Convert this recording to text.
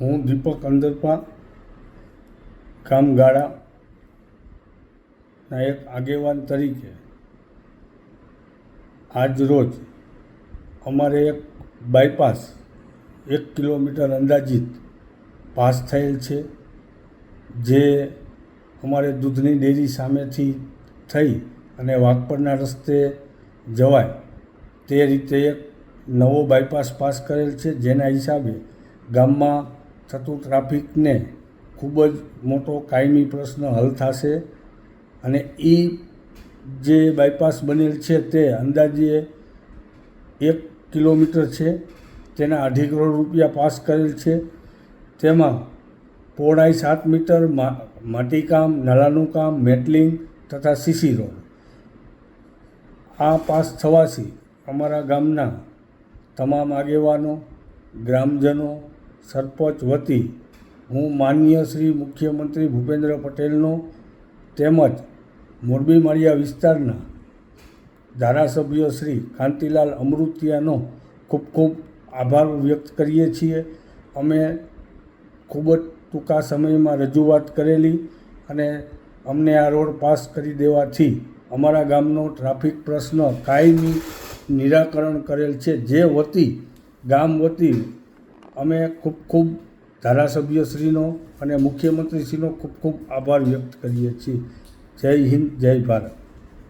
હું દીપક અંદરપા કામગાળાના એક આગેવાન તરીકે આજ રોજ અમારે એક બાયપાસ એક કિલોમીટર અંદાજિત પાસ થયેલ છે, જે અમારે દૂધની ડેરી સામેથી થઈ અને વાઘપડના રસ્તે જવાય તે રીતે એક નવો બાયપાસ પાસ કરેલ છે, જેના હિસાબે ગામમાં થતું ટ્રાફિકને ખૂબ જ મોટો કાયમી પ્રશ્ન હલ થશે અને એ જે બાયપાસ બનેલ છે તે અંદાજે એક કિલોમીટર છે. તેના અઢી કરોડ રૂપિયા પાસ કરેલ છે. તેમાં પહોળાઈ સાત મીટર માટીકામ નળાનું કામ, મેટલિંગ તથા સીસી રોડ. આ પાસ થવાથી અમારા ગામના તમામ આગેવાનો, ગ્રામજનો સરપંચ વતી હું માનનીય શ્રી મુખ્યમંત્રી ભૂપેન્દ્ર પટેલનો તેમજ મોરબી માળિયા વિસ્તારના ધારાસભ્ય શ્રી કાંતિલાલ અમૃતિયાનો ખૂબ ખૂબ આભાર વ્યક્ત કરીએ છીએ. અમે ખૂબ જ ટૂંકા સમયમાં રજૂઆત કરેલી અને અમને આ રોડ પાસ કરી દેવાથી અમારા ગામનો ટ્રાફિક પ્રશ્ન કાયમી નિરાકરણ કરેલ છે. જે વતી ગામ વતી અમે ખૂબ ખૂબ ધારાસભ્યશ્રીનો અને મુખ્યમંત્રીશ્રીનો ખૂબ ખૂબ આભાર વ્યક્ત કરીએ છીએ. જય હિન્દ, જય ભારત.